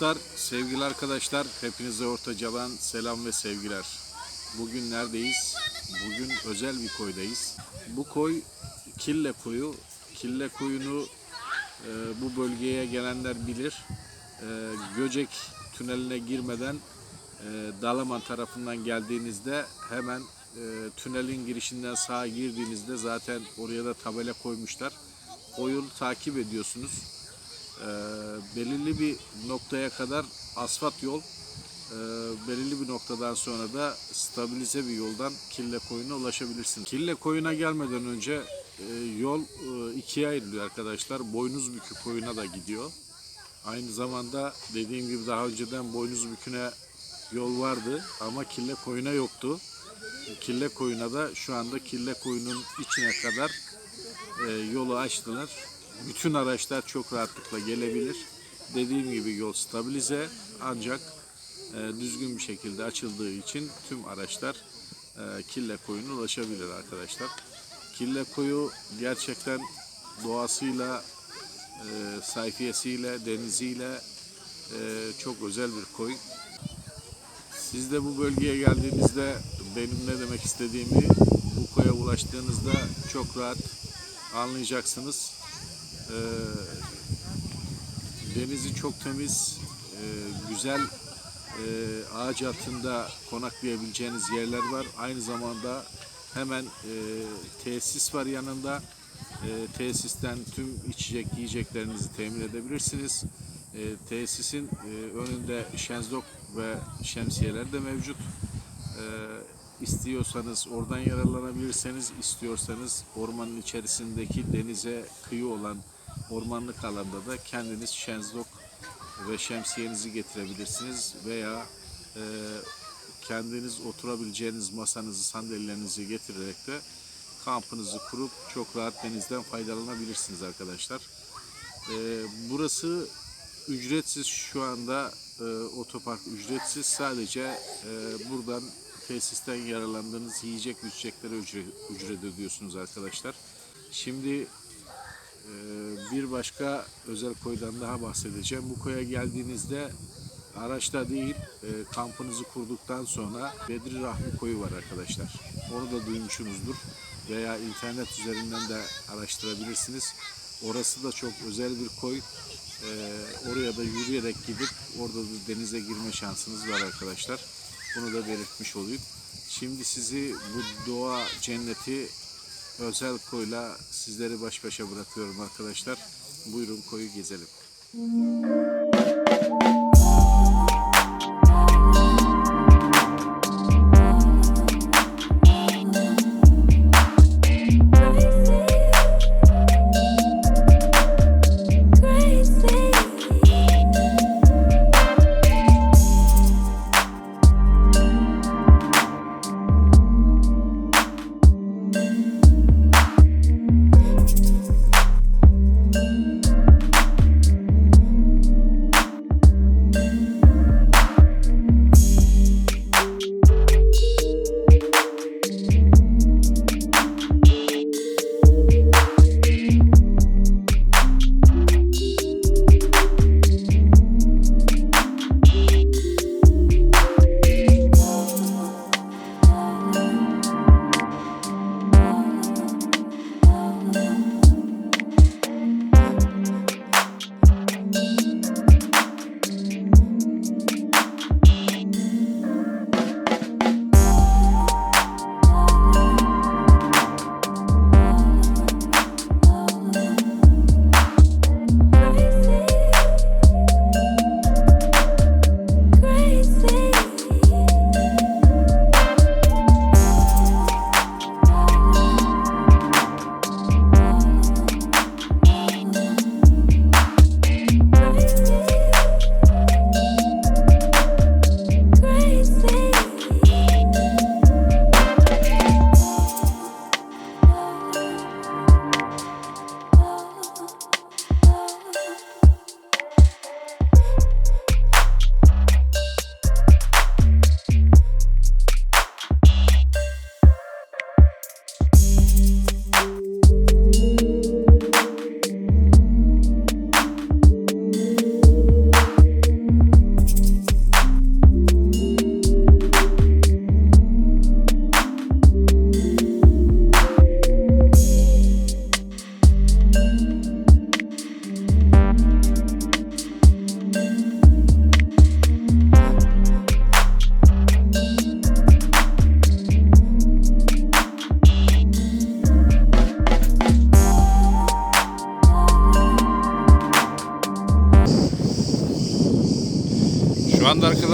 dostlar, sevgili arkadaşlar, hepinize ortacadan selam ve sevgiler. Bugün neredeyiz? Bugün özel bir koydayız. Bu koy Kille Koyu. Kille Koyu'nu e, bu bölgeye gelenler bilir. E, Göcek tüneline girmeden e, Dalaman tarafından geldiğinizde hemen e, tünelin girişinden sağa girdiğinizde zaten oraya da tabela koymuşlar. O yolu takip ediyorsunuz. Ee, belirli bir noktaya kadar asfalt yol, ee, belirli bir noktadan sonra da stabilize bir yoldan Kille Koyu'na ulaşabilirsin. Kille Koyu'na gelmeden önce e, yol e, ikiye ayrılıyor arkadaşlar. Boynuzbükü Koyu'na da gidiyor. Aynı zamanda dediğim gibi daha önceden Boynuzbükü'ne yol vardı ama Kille Koyu'na yoktu. Kille Koyu'na da şu anda Kille Koyu'nun içine kadar e, yolu açtılar. Bütün araçlar çok rahatlıkla gelebilir. Dediğim gibi yol stabilize ancak e, düzgün bir şekilde açıldığı için tüm araçlar e, Kille Koyu'na ulaşabilir arkadaşlar. Kille Koyu gerçekten doğasıyla, e, sayfiyesiyle, deniziyle e, çok özel bir koy. Siz de bu bölgeye geldiğinizde benim ne demek istediğimi bu koya ulaştığınızda çok rahat anlayacaksınız. Ee, denizi çok temiz, e, güzel e, ağaç altında konaklayabileceğiniz yerler var. Aynı zamanda hemen e, tesis var yanında. E, tesisten tüm içecek yiyeceklerinizi temin edebilirsiniz. E, tesisin e, önünde şenzlok ve şemsiyeler de mevcut. E, istiyorsanız oradan yararlanabilirseniz, istiyorsanız ormanın içerisindeki denize kıyı olan ormanlık alanda da kendiniz şenzlok ve şemsiyenizi getirebilirsiniz veya e, kendiniz oturabileceğiniz masanızı, sandalyelerinizi getirerek de kampınızı kurup çok rahat denizden faydalanabilirsiniz arkadaşlar. E, burası ücretsiz şu anda e, otopark ücretsiz sadece e, buradan tesisten yararlandığınız yiyecek içeceklere ücret, ücret ödüyorsunuz arkadaşlar. Şimdi bir başka özel koydan daha bahsedeceğim. Bu koya geldiğinizde araçta değil e, kampınızı kurduktan sonra Bedri Rahmi koyu var arkadaşlar. Onu da duymuşsunuzdur veya internet üzerinden de araştırabilirsiniz. Orası da çok özel bir koy. E, oraya da yürüyerek gidip orada da denize girme şansınız var arkadaşlar. Bunu da belirtmiş olayım. Şimdi sizi bu doğa cenneti özel koyla sizleri baş başa bırakıyorum arkadaşlar. Buyurun koyu gezelim.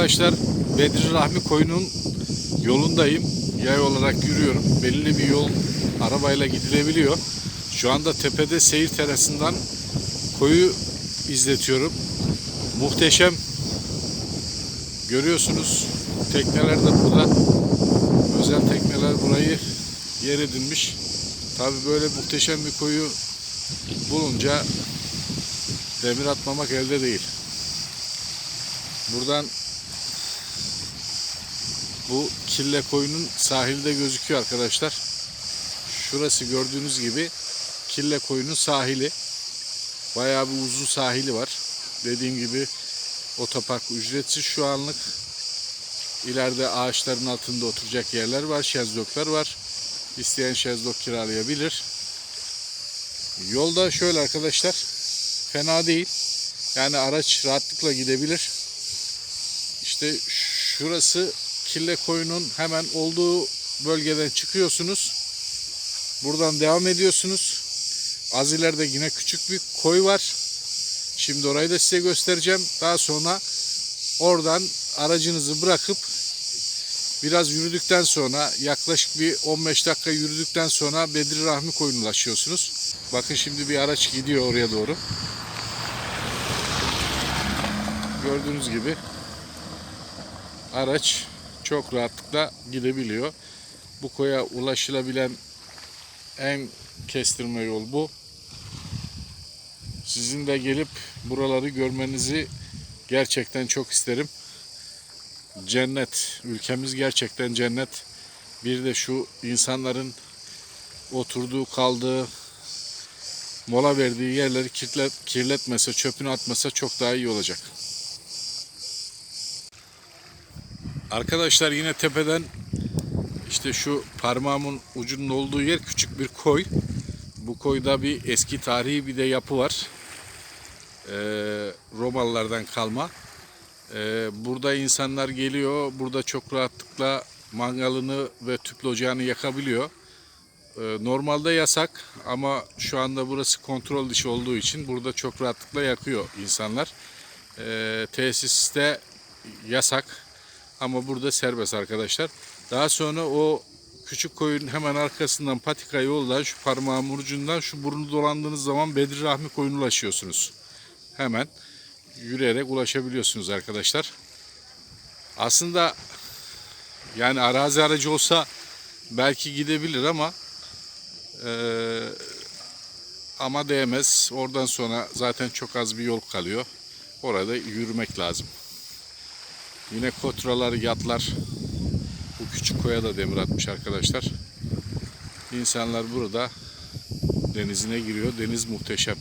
Arkadaşlar Bedri Rahmi koyunun yolundayım. Yay olarak yürüyorum. Belli bir yol arabayla gidilebiliyor. Şu anda tepede seyir terasından koyu izletiyorum. Muhteşem. Görüyorsunuz tekneler de burada. Özel tekneler burayı yer edinmiş. Tabi böyle muhteşem bir koyu bulunca demir atmamak elde değil. Buradan bu kille koyunun sahilde gözüküyor arkadaşlar. Şurası gördüğünüz gibi kille koyunun sahili. Bayağı bir uzun sahili var. Dediğim gibi otopark ücretsiz şu anlık. İleride ağaçların altında oturacak yerler var, şezlonglar var. İsteyen şezlong kiralayabilir. Yolda şöyle arkadaşlar, fena değil. Yani araç rahatlıkla gidebilir. İşte şurası Kille Koyun'un hemen olduğu bölgeden çıkıyorsunuz. Buradan devam ediyorsunuz. Az ileride yine küçük bir koy var. Şimdi orayı da size göstereceğim. Daha sonra oradan aracınızı bırakıp biraz yürüdükten sonra yaklaşık bir 15 dakika yürüdükten sonra Bedri Rahmi Koyun'a ulaşıyorsunuz. Bakın şimdi bir araç gidiyor oraya doğru. Gördüğünüz gibi araç çok rahatlıkla gidebiliyor. Bu koya ulaşılabilen en kestirme yol bu. Sizin de gelip buraları görmenizi gerçekten çok isterim. Cennet. Ülkemiz gerçekten cennet. Bir de şu insanların oturduğu, kaldığı, mola verdiği yerleri kirlet, kirletmese, çöpünü atmasa çok daha iyi olacak. Arkadaşlar yine tepeden işte şu parmağımın ucunun olduğu yer küçük bir koy. Bu koyda bir eski tarihi bir de yapı var. Ee, Romalılardan kalma. Ee, burada insanlar geliyor. Burada çok rahatlıkla mangalını ve tüplü ocağını yakabiliyor. Ee, normalde yasak ama şu anda burası kontrol dışı olduğu için burada çok rahatlıkla yakıyor insanlar. Ee, tesiste yasak ama burada serbest arkadaşlar. Daha sonra o küçük koyun hemen arkasından patika yoldan şu parmağın ucundan şu burnu dolandığınız zaman Bedri Rahmi koyuna ulaşıyorsunuz. Hemen yürüyerek ulaşabiliyorsunuz arkadaşlar. Aslında yani arazi aracı olsa belki gidebilir ama eee, ama değmez. Oradan sonra zaten çok az bir yol kalıyor. Orada yürümek lazım. Yine kotralar, yatlar bu küçük koya da demir atmış arkadaşlar. İnsanlar burada denizine giriyor. Deniz muhteşem.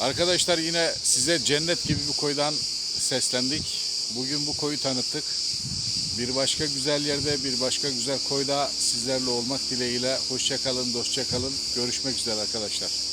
Arkadaşlar yine size cennet gibi bir koydan seslendik. Bugün bu koyu tanıttık. Bir başka güzel yerde, bir başka güzel koyda sizlerle olmak dileğiyle. Hoşça kalın, dostça kalın. Görüşmek üzere arkadaşlar.